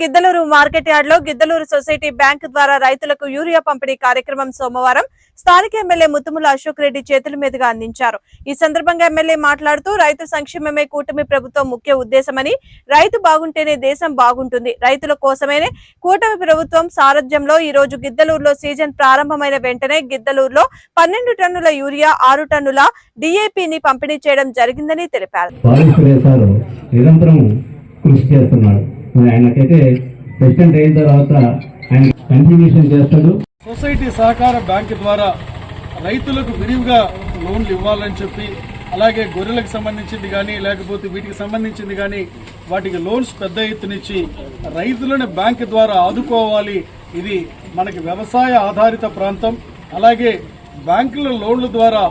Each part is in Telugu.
గిద్దలూరు మార్కెట్ యార్డ్లో గిద్దలూరు సొసైటీ బ్యాంక్ ద్వారా రైతులకు యూరియా పంపిణీ కార్యక్రమం సోమవారం. స్థానిక ఎమ్మెల్యే ముత్తుముల అశోక్ రెడ్డి చేతుల మీదుగా అందించారు. ఈ సందర్భంగా ఎమ్మెల్యే మాట్లాడుతూ రైతు సంక్షేమమే కూటమి ప్రభుత్వం ముఖ్య ఉద్దేశమని రైతు బాగుంటేనే దేశం బాగుంటుంది. రైతుల కోసమే కూటమి ప్రభుత్వం సారథ్యంలో ఈ రోజు గిద్దలూరులో సీజన్ ప్రారంభమైన వెంటనే గిద్దలూరులో పన్నెండు టన్నుల యూరియా ఆరు టన్నుల డిఏపిని పంపిణీ చేయడం జరిగిందని తెలిపారు. నిరంతరం కృషి చేస్తున్నాడు. ఆయనకైతే ప్రెసిడెంట్ అయిన తర్వాత ఆయన కంటిన్యూషన్ చేస్తాడు. సొసైటీ సహకార బ్యాంకు ద్వారా రైతులకు విరివిగా లోన్లు ఇవ్వాలని చెప్పి అలాగే గొర్రెలకు సంబంధించింది కానీ లేకపోతే వీటికి సంబంధించింది కానీ వాటికి లోన్స్ పెద్ద ఎత్తునిచ్చి రైతులను బ్యాంకు ద్వారా ఆదుకోవాలి. ఇది మనకి వ్యవసాయ ఆధారిత ప్రాంతం. అలాగే బ్యాంకుల లోన్ల ద్వారా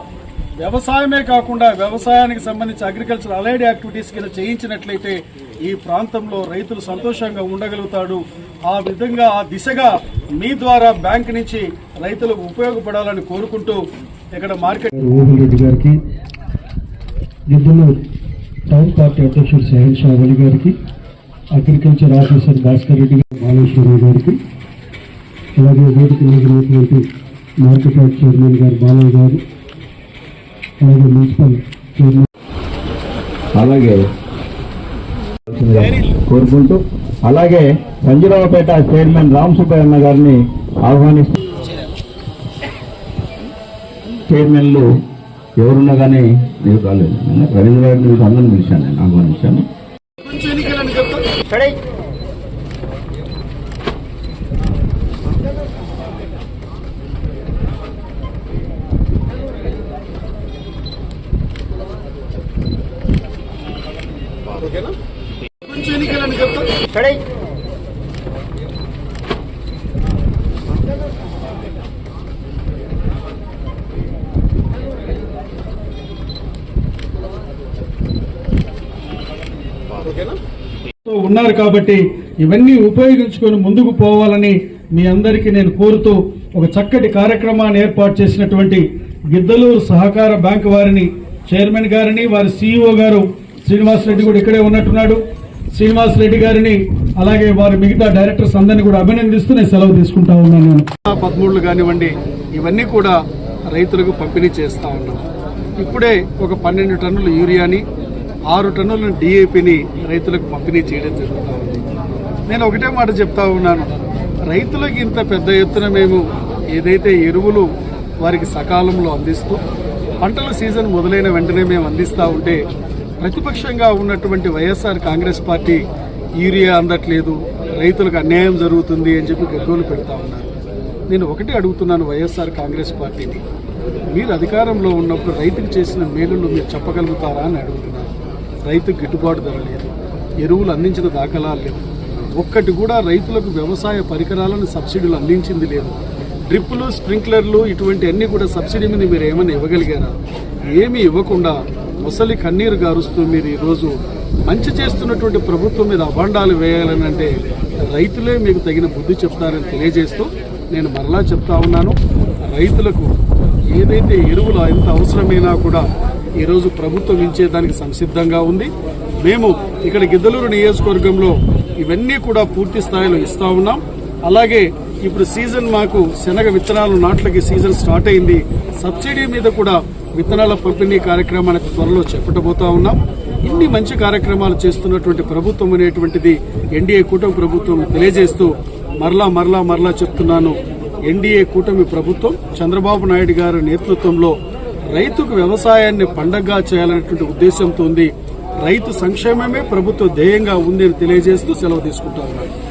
వ్యవసాయమే కాకుండా వ్యవసాయానికి సంబంధించి అగ్రికల్చర్ అలైడ్ యాక్టివిటీస్ కింద చేయించినట్లయితే ఈ ప్రాంతంలో రైతులు సంతోషంగా ఉండగలుగుతాడు. ఆ విధంగా ఆ దిశగా మీ ద్వారా బ్యాంక్ నుంచి రైతులకు ఉపయోగపడాలని కోరుకుంటూ ఇక్కడ మార్కెట్ మోహన్ రెడ్డి గారికి గిద్దలూరు టౌన్ పార్టీ అధ్యక్షుడు సహల్ షా అలీ గారికి అగ్రికల్చర్ ఆఫీసర్ భాస్కర్ రెడ్డి గారు బాలేశ్వరరావు గారికి అలాగే వేదిక మార్కెట్ యార్డ్ చైర్మన్ గారు బాలయ్య గారు అలాగే మున్సిపల్ అలాగే కోరుకుంటూ అలాగే సంజీరావుపేట చైర్మన్ రామ్ సుబ్బయ్య గారిని ఆహ్వానిస్తూ చైర్మన్లు ఎవరున్నా కానీ నేను కాలేదు రవీంద్ర గారిని మీకు అందరిని పిలిచాను నేను ఆహ్వానించాను ఓకేనా? ఎన్నికలని ఉన్నారు కాబట్టి ఇవన్నీ ఉపయోగించుకొని ముందుకు పోవాలని మీ అందరికీ నేను కోరుతూ ఒక చక్కటి కార్యక్రమాన్ని ఏర్పాటు చేసినటువంటి గిద్దలూరు సహకార బ్యాంక్ వారిని చైర్మన్ గారిని వారి సీఈఓ గారు శ్రీనివాస్ రెడ్డి కూడా ఇక్కడే ఉన్నట్టున్నాడు. శ్రీనివాస్ రెడ్డి గారిని అలాగే వారి మిగతా డైరెక్టర్స్ అందరినీ కూడా అభినందిస్తూ నేను సెలవు తీసుకుంటా ఉన్నాను నేను. పదమూడులు కానివ్వండి ఇవన్నీ కూడా రైతులకు పంపిణీ చేస్తూ ఉన్నాం. ఇప్పుడే ఒక పన్నెండు టన్నుల యూరియాని ఆరు టన్నుల డిఏపిని రైతులకు పంపిణీ చేయడం జరుగుతూ ఉంది. నేను ఒకటే మాట చెప్తా ఉన్నాను. రైతులకు ఇంత పెద్ద ఎత్తున మేము ఏదైతే ఎరువులు వారికి సకాలంలో అందిస్తూ పంటల సీజన్ మొదలైన వెంటనే మేము అందిస్తూ ఉంటే ప్రతిపక్షంగా ఉన్నటువంటి వైఎస్ఆర్ కాంగ్రెస్ పార్టీ యూరియా అందట్లేదు రైతులకు అన్యాయం జరుగుతుంది అని చెప్పి గగ్గోలు పెడతా ఉన్నారు. నేను ఒకటే అడుగుతున్నాను వైఎస్ఆర్ కాంగ్రెస్ పార్టీని. మీరు అధికారంలో ఉన్నప్పుడు రైతుకు చేసిన మేలులు మీరు చెప్పగలుగుతారా అని అడుగుతున్నాను. రైతు గిట్టుబాటు ధర లేదు ఎరువులు అందించిన దాఖలాలు లేవు. ఒక్కటి కూడా రైతులకు వ్యవసాయ పరికరాలను సబ్సిడీలు అందించింది లేదు. డ్రిప్పులు స్ప్రింక్లర్లు ఇటువంటి అన్నీ కూడా సబ్సిడీ మీద మీరు ఏమైనా ఇవ్వగలిగారా? ఏమీ ఇవ్వకుండా ముసలి కన్నీరు గారుస్తూ మీరు ఈరోజు మంచి చేస్తున్నటువంటి ప్రభుత్వం మీద అభాండాలు వేయాలని అంటే రైతులే మీకు తగిన బుద్ధి చెప్తారని తెలియజేస్తూ నేను మరలా చెప్తా ఉన్నాను. రైతులకు ఏదైతే ఎరువులు ఎంత అవసరమైనా కూడా ఈరోజు ప్రభుత్వం ఇచ్చేదానికి సంసిద్ధంగా ఉంది. మేము ఇక్కడ గిద్దలూరు నియోజకవర్గంలో ఇవన్నీ కూడా పూర్తి స్థాయిలో ఇస్తా ఉన్నాం. అలాగే ఇప్పుడు సీజన్ మాకు శనగ విత్తనాలు నాట్లకి సీజన్ స్టార్ట్ అయింది. సబ్సిడీ మీద కూడా విత్తనాల పంపిణీ కార్యక్రమాన్ని త్వరలో చేపట్టబోతా ఉన్నాం. ఇన్ని మంచి కార్యక్రమాలు చేస్తున్నటువంటి ప్రభుత్వం అనేటువంటిది ఎన్డీఏ కూటమి ప్రభుత్వం తెలియజేస్తూ మరలా మరలా మరలా చెప్తున్నాను. ఎన్డీఏ కూటమి ప్రభుత్వం చంద్రబాబు నాయుడు గారి నేతృత్వంలో రైతుకు వ్యవసాయాన్ని పండగగా చేయాలనేటువంటి ఉద్దేశంతో ఉంది. రైతు సంక్షేమమే ప్రభుత్వ ధ్యేయంగా ఉంది అని తెలియజేస్తూ సెలవు తీసుకుంటా ఉన్నాను.